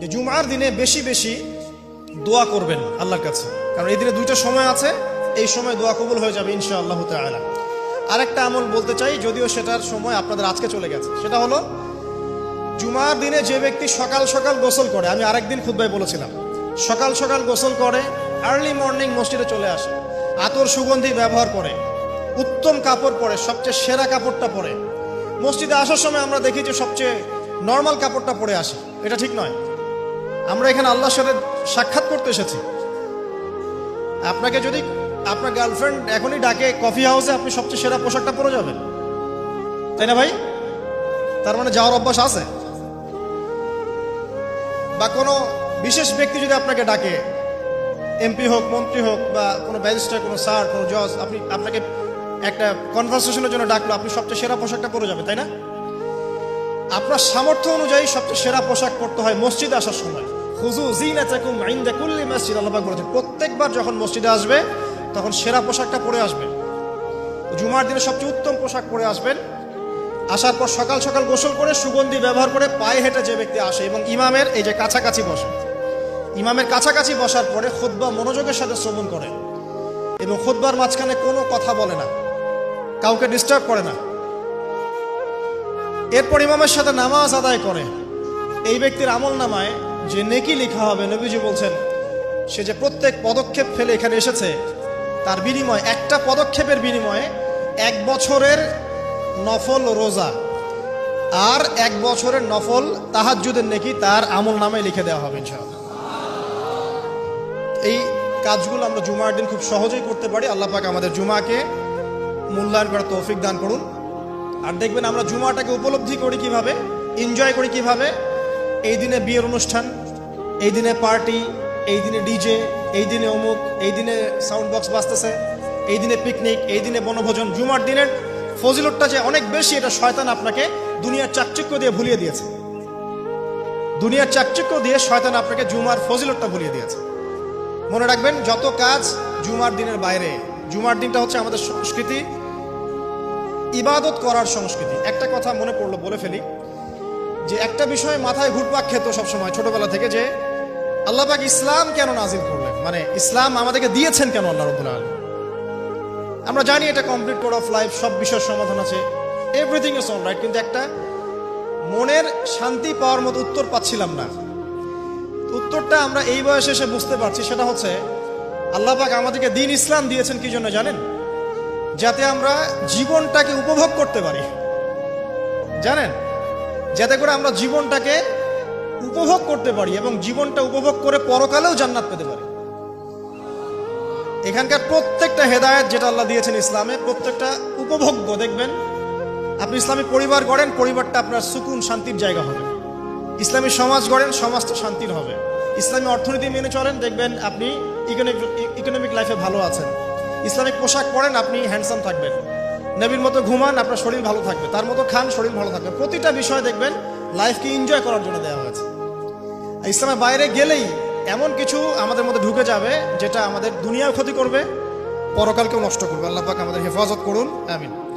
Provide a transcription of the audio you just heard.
যে জুমার দিনে বেশি বেশি দোয়া করবেন আল্লাহর কাছে। কারণ এই দিনে দুইটা সময় আছে, এই সময় দোয়া কবুল হয়ে যাবে ইনশা আল্লাহ তালা আরেকটা আমল বলতে চাই, যদিও সেটার সময় আপনাদের আজকে চলে গেছে। সেটা হলো, জুমার দিনে যে ব্যক্তি সকাল সকাল গোসল করে, আমি আরেকদিন খুদ্ায় বলেছিলাম, সকাল সকাল গোসল করে আর্লি মর্নিং মসজিদে চলে আসে, আতর সুগন্ধি ব্যবহার করে, উত্তম কাপড় পরে, সবচেয়ে সেরা কাপড়টা পরে। মসজিদে আসার সময় আমরা দেখি যে সবচেয়ে নর্মাল কাপড়টা পরে আসে। এটা ঠিক নয়। আমরা এখানে আল্লাহর সাথে সাক্ষাৎ করতে এসেছি। আপনাকে যদি আপনার গার্লফ্রেন্ড এখনই ডাকে কফি হাউসে আপনি সবচেয়ে সেরা পোশাকটা পরে যাবেন। তাই না ভাই? তার মানে যাওয়ার অভ্যাস আছে। বা কোনো বিশেষ ব্যক্তি যদি আপনাকে ডাকে এমপি হোক, মন্ত্রী হোক, বা কোনো ব্যারিস্টার কোনো স্যার কোনো জজ আপনি আপনাকে একটা কনভারসেশনের জন্য ডাকলো, আপনি সবচেয়ে সেরা পোশাকটা পরে যাবেন, তাই না? আপনার সামর্থ্য অনুযায়ী সবচেয়ে সেরা পোশাক পরতে হয় মসজিদে আসার সময়। প্রত্যেকবার যখন মসজিদে আসবে, তখন সেরা পোশাকটা পরে আসবে। জুমার দিনে সবচেয়ে উত্তম পোশাক পরে আসবেন। আসার পর সকাল সকাল গোসল করে, সুগন্ধি ব্যবহার করে পায়ে হেঁটে যে ব্যক্তি আসে এবং ইমামের এই যে কাছাকাছি বসে, ইমামের কাছাকাছি বসার পরে খুদ্া মনোযোগের সাথে শ্রবণ করে এবং খুদ্বার মাঝখানে কোনো কথা বলে না, কাউকে ডিস্টার্ব করে না। এরপর ইমামের সাথে নামাজ আদায় করে। এই ব্যক্তির আমল নামায় যে নেকি লেখা হবে, নবীজি বলছেন, সে যে প্রত্যেক পদক্ষেপ ফেলে এখানে এসেছে, তার বিনিময়ে, একটা পদক্ষেপের বিনিময়ে এক বছরের নফল রোজা আর এক বছরের নফল তাহাজ্জুদের নেকি তার আমল নামে লিখে দেওয়া হবে এই কাজগুলো আমরা জুমার দিন খুব সহজেই করতে পারি। আল্লাহ পাক আমাদের জুমাকে মূল্যায়ন করার তৌফিক দান করুন। আর দেখবেন আমরা জুমাটাকে উপলব্ধি করি কীভাবে এনজয় করি কীভাবে এই দিনে বিয়ের অনুষ্ঠান, এই দিনে পার্টি, এই দিনে ডিজে, এই দিনে অমুক, এই দিনে সাউন্ড বক্স বাজতেছে, এই দিনে পিকনিক এই দিনে বনভোজন। জুমার দিনের ফজিলতটা যে অনেক বেশি, এটা শয়তান আপনাকে দুনিয়ার চাকচিক্য দিয়ে ভুলিয়ে দিয়েছে। দুনিয়ার চাকচিক্য দিয়ে শয়তান আপনাকে জুমার ফজিলতটা ভুলিয়ে দিয়েছে। মনে রাখবেন, যত কাজ জুমার দিনের বাইরে, জুমার দিনটা হচ্ছে আমাদের সংস্কৃতি, ইবাদত করার সংস্কৃতি। একটা কথা মনে পড়ল, বলে ফেলি। যে একটা বিষয় মাথায় ঘুরপাক খেত সবসময় ছোটবেলা থেকে যে আল্লাহবাক ইসলাম কেন নাজিল করলেন? মানে ইসলাম আমাদেরকে দিয়েছেন কেন আল্লাহ রবুল আলম আমরা জানি এটা কমপ্লিট কোড অফ লাইফ সব বিষয়ের সমাধান আছে। এভরিথিং ইজ অল রাইট কিন্তু একটা মনের শান্তি পাওয়ার মতো উত্তর পাচ্ছিলাম না। উত্তরটা আমরা এই বয়সে এসে বুঝতে পারছি, সেটা হচ্ছে আল্লাহ পাক আমাদেরকে দিন ইসলাম দিয়েছেন কি জন্য জানেন? যাতে আমরা জীবনটাকে উপভোগ করতে পারি। জানেন? যাতে করে আমরা জীবনটাকে উপভোগ করতে পারি এবং জীবনটা উপভোগ করে পরকালেও জান্নাত পেতে পারি। এখানকার প্রত্যেকটা হেদায়েত যেটা আল্লাহ দিয়েছেন ইসলামে, প্রত্যেকটা উপভোগ্য, দেখবেন আপনি ইসলামী পরিবার গড়েন, পরিবারটা আপনার সুকুন, শান্তির জায়গা হবে। ইসলামী সমাজ গড়েন, সমাজটা শান্তির হবে। ইসলামী অর্থনীতি মেনে চলেন, দেখবেন আপনি ইকোনমিক ইকোনমিক লাইফে ভালো আছেন। ইসলামিক পোশাক পরেন, আপনি হ্যান্ডসাম থাকবেন। নবীর মতো ঘুমান, আপনার শরীর ভালো থাকবে। তার মতো খান, শরীর ভালো থাকবে। প্রতিটা বিষয় দেখবেন লাইফকে এনজয় করার জন্য দেওয়া হয়েছে। ইসলামের বাইরে গেলেই এমন কিছু আমাদের মধ্যে ঢুকে যাবে, যেটা আমাদের দুনিয়াও ক্ষতি করবে, পরকালকেও নষ্ট করবে। আল্লাহ পাক আমাদের হেফাজত করুন, আমিন।